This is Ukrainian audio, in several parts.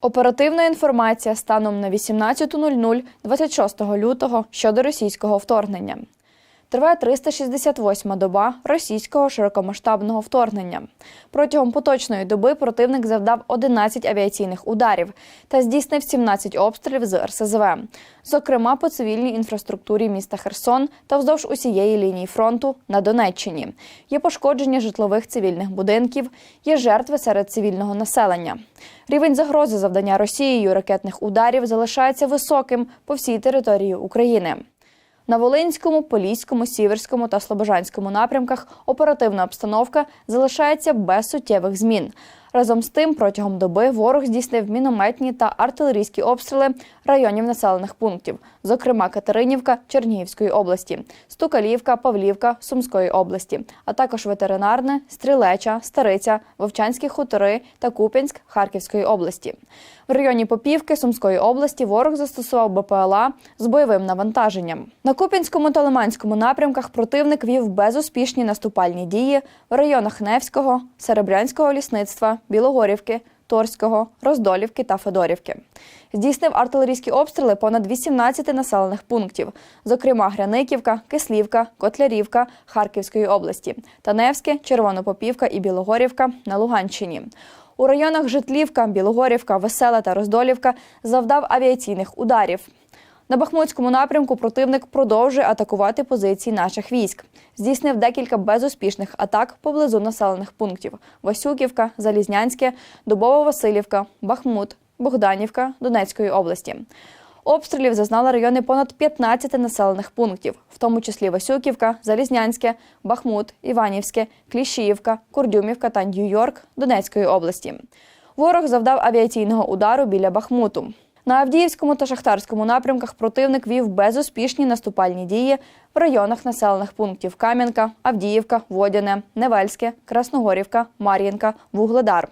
Оперативна інформація станом на 18.00 26 лютого щодо російського вторгнення. Триває 368-ма доба російського широкомасштабного вторгнення. Протягом поточної доби противник завдав 11 авіаційних ударів та здійснив 17 обстрілів з РСЗВ, зокрема по цивільній інфраструктурі міста Херсон та вздовж усієї лінії фронту на Донеччині. Є пошкодження житлових цивільних будинків, є жертви серед цивільного населення. Рівень загрози завдання Росією ракетних ударів залишається високим по всій території України. На Волинському, Поліському, Сіверському та Слобожанському напрямках оперативна обстановка залишається без суттєвих змін. Разом з тим, протягом доби ворог здійснив мінометні та артилерійські обстріли районів населених пунктів, зокрема Катеринівка Чернігівської області, Стукалівка, Павлівка Сумської області, а також ветеринарне, Стрілеча, Стариця, Вовчанські хутори та Куп'янськ Харківської області. В районі Попівки Сумської області ворог застосував БПЛА з бойовим навантаженням. На Куп'янському та Лиманському напрямках противник вів безуспішні наступальні дії в районах Невського, Серебрянського лісництва, Білогорівки, Торського, Роздолівки та Федорівки. Здійснив артилерійські обстріли понад 18 населених пунктів, зокрема Гряниківка, Кислівка, Котлярівка Харківської області, Таневське, Червонопопівка і Білогорівка на Луганщині. У районах Житлівка, Білогорівка, Весела та Роздолівка завдав авіаційних ударів. На Бахмутському напрямку противник продовжує атакувати позиції наших військ. Здійснив декілька безуспішних атак поблизу населених пунктів: Васюківка, Залізнянське, Дубово-Василівка, Бахмут, Богданівка Донецької області. Обстрілів зазнали райони понад 15 населених пунктів, в тому числі Васюківка, Залізнянське, Бахмут, Іванівське, Кліщіївка, Курдюмівка та Нью-Йорк Донецької області. Ворог завдав авіаційного удару біля Бахмуту. На Авдіївському та Шахтарському напрямках противник вів безуспішні наступальні дії в районах населених пунктів Кам'янка, Авдіївка, Водяне, Невельське, Красногорівка, Мар'їнка, Вугледар.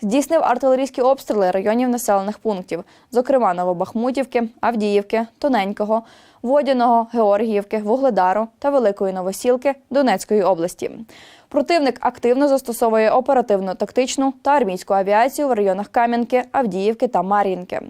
Здійснив артилерійські обстріли районів населених пунктів, зокрема Новобахмутівки, Авдіївки, Тоненького, Водяного, Георгіївки, Вугледару та Великої Новосілки Донецької області. Противник активно застосовує оперативно-тактичну та армійську авіацію в районах Кам'янки, Авдіївки та Мар'їнки.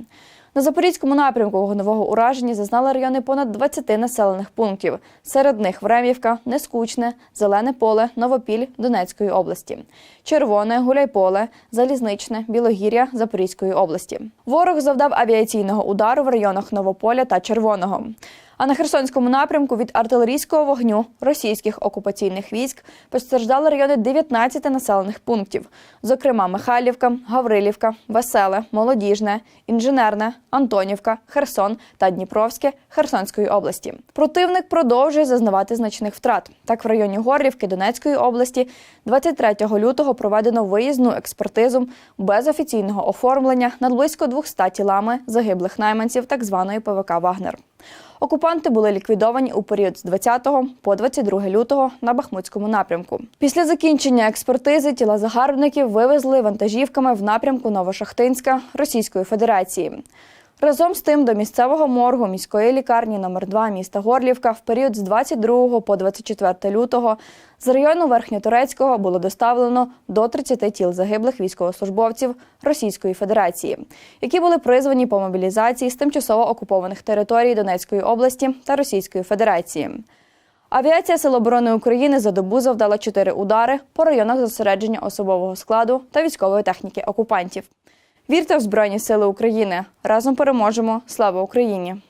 На Запорізькому напрямку вогневого ураження зазнали райони понад 20 населених пунктів. Серед них Времівка, Нескучне, Зелене поле, Новопіль Донецької області, Червоне, Гуляйполе, Залізничне, Білогір'я Запорізької області. Ворог завдав авіаційного удару в районах Новополя та Червоного. А на Херсонському напрямку від артилерійського вогню російських окупаційних військ постраждали райони 19 населених пунктів, зокрема Михайлівка, Гаврилівка, Веселе, Молодіжне, Інженерне, Антонівка, Херсон та Дніпровське Херсонської області. Противник продовжує зазнавати значних втрат. Так, в районі Горлівки Донецької області 23 лютого проведено виїзну експертизу без офіційного оформлення над близько 200 тілами загиблих найманців так званої ПВК Вагнер. Окупанти були ліквідовані у період з 20 по 22 лютого на Бахмутському напрямку. Після закінчення експертизи тіла загарбників вивезли вантажівками в напрямку Новошахтинська Російської Федерації. Разом з тим до місцевого моргу міської лікарні номер 2 міста Горлівка в період з 22 по 24 лютого з району Верхньотурецького було доставлено до 30 тіл загиблих військовослужбовців Російської Федерації, які були призвані по мобілізації з тимчасово окупованих територій Донецької області та Російської Федерації. Авіація Сил оборони України за добу завдала чотири удари по районах зосередження особового складу та військової техніки окупантів. Вірте в Збройні Сили України! Разом переможемо! Слава Україні!